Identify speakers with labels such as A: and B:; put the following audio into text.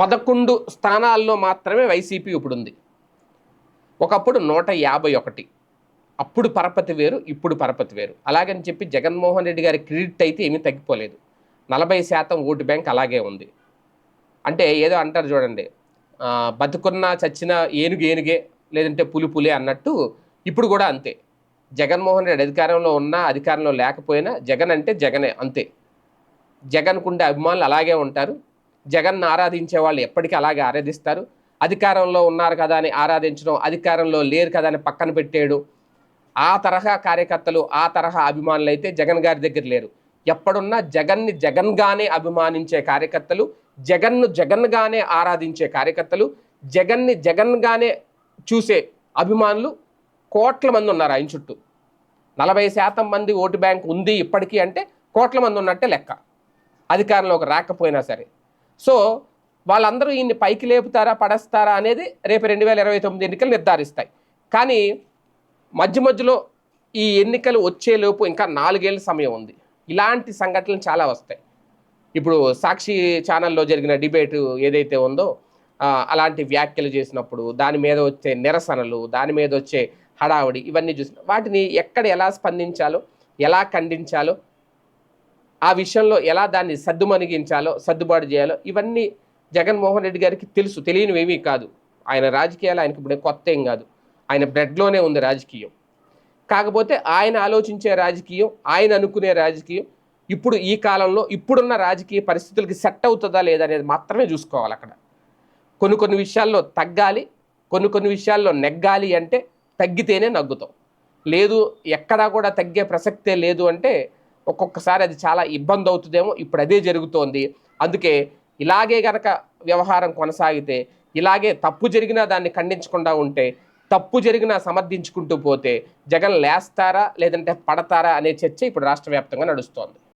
A: పదకొండు స్థానాల్లో మాత్రమే వైసీపీ ఇప్పుడు ఉంది ఒకప్పుడు నూట యాభై ఒకటి. అప్పుడు పరపతి వేరు ఇప్పుడు పరపతి వేరు. అలాగని చెప్పి జగన్మోహన్ రెడ్డి గారి క్రెడిట్ అయితే ఏమీ తగ్గిపోలేదు. నలభై శాతం ఓటు బ్యాంక్ అలాగే ఉంది. అంటే ఏదో అంటారు చూడండి బతుకున్న చచ్చిన ఏనుగు ఏనుగే లేదంటే పులి పులి అన్నట్టు ఇప్పుడు కూడా అంతే. జగన్మోహన్ రెడ్డి అధికారంలో ఉన్నా అధికారంలో లేకపోయినా జగన్ అంటే జగనే అంతే. జగన్కుండే అభిమానులు అలాగే ఉంటారు. జగన్ ఆరాధించే వాళ్ళు ఎప్పటికీ అలాగే ఆరాధిస్తారు. అధికారంలో ఉన్నారు కదా అని ఆరాధించడం అధికారంలో లేరు కదా అని పక్కన పెట్టేయడం. ఆ తరహా కార్యకర్తలు ఆ తరహా అభిమానులు అయితే జగన్ గారి దగ్గర లేరు. ఎప్పుడున్నా జగన్ని జగన్గానే అభిమానించే కార్యకర్తలు జగన్ను జగన్గానే ఆరాధించే కార్యకర్తలు జగన్ని జగన్గానే చూసే అభిమానులు కోట్ల మంది ఉన్నారు ఆయన చుట్టూ. నలభై శాతం మంది ఓటు బ్యాంక్ ఉంది ఇప్పటికీ అంటే కోట్ల మంది ఉన్నట్టే లెక్క. అధికారంలోకి రాకపోయినా సరే. సో వాళ్ళందరూ ఈయన్ని పైకి లేపుతారా పడేస్తారా అనేది రేపు రెండు వేల ఇరవై తొమ్మిది ఎన్నికలు నిర్ధారిస్తాయి. కానీ మధ్య మధ్యలో ఈ ఎన్నికలు వచ్చేలోపు ఇంకా నాలుగేళ్ళ సమయం ఉంది. ఇలాంటి సంఘటనలు చాలా వస్తాయి. ఇప్పుడు సాక్షి ఛానల్లో జరిగిన డిబేట్ ఏదైతే ఉందో అలాంటి వ్యాఖ్యలు చేసినప్పుడు దాని మీద వచ్చే నిరసనలు దాని మీద వచ్చే హడావుడి ఇవన్నీ చూసిన వాటిని ఎక్కడ ఎలా స్పందించాలో ఎలా ఖండించాలో ఆ విషయంలో ఎలా దాన్ని సద్దుమణిగించాలో సర్దుబాటు చేయాలో ఇవన్నీ జగన్మోహన్ రెడ్డి గారికి తెలుసు. తెలియనివేమీ కాదు. ఆయన రాజకీయాలు ఆయనకి ఇప్పుడు కొత్త ఏం కాదు. ఆయన బ్లడ్లోనే ఉంది రాజకీయం. కాకపోతే ఆయన ఆలోచించే రాజకీయం ఆయన అనుకునే రాజకీయం ఇప్పుడు ఈ కాలంలో ఇప్పుడున్న రాజకీయ పరిస్థితులకి సెట్ అవుతుందా లేదా అనేది మాత్రమే చూసుకోవాలి అక్కడ. కొన్ని కొన్ని విషయాల్లో తగ్గాలి కొన్ని కొన్ని విషయాల్లో నెగ్గాలి అంటే తగ్గితేనే నగ్గుతాం. లేదు ఎక్కడా కూడా తగ్గే ప్రసక్తే లేదు అంటే ఒక్కొక్కసారి అది చాలా ఇబ్బంది అవుతుందేమో ఇప్పుడు అదే జరుగుతోంది. అందుకే ఇలాగే గనక వ్యవహారం కొనసాగితే ఇలాగే తప్పు జరిగినా దాన్ని ఖండించకుండా ఉంటే తప్పు జరిగినా సమర్థించుకుంటూ పోతే జగన్ లేస్తారా లేదంటే పడతారా అనే చర్చ ఇప్పుడు రాష్ట్ర వ్యాప్తంగా నడుస్తోంది.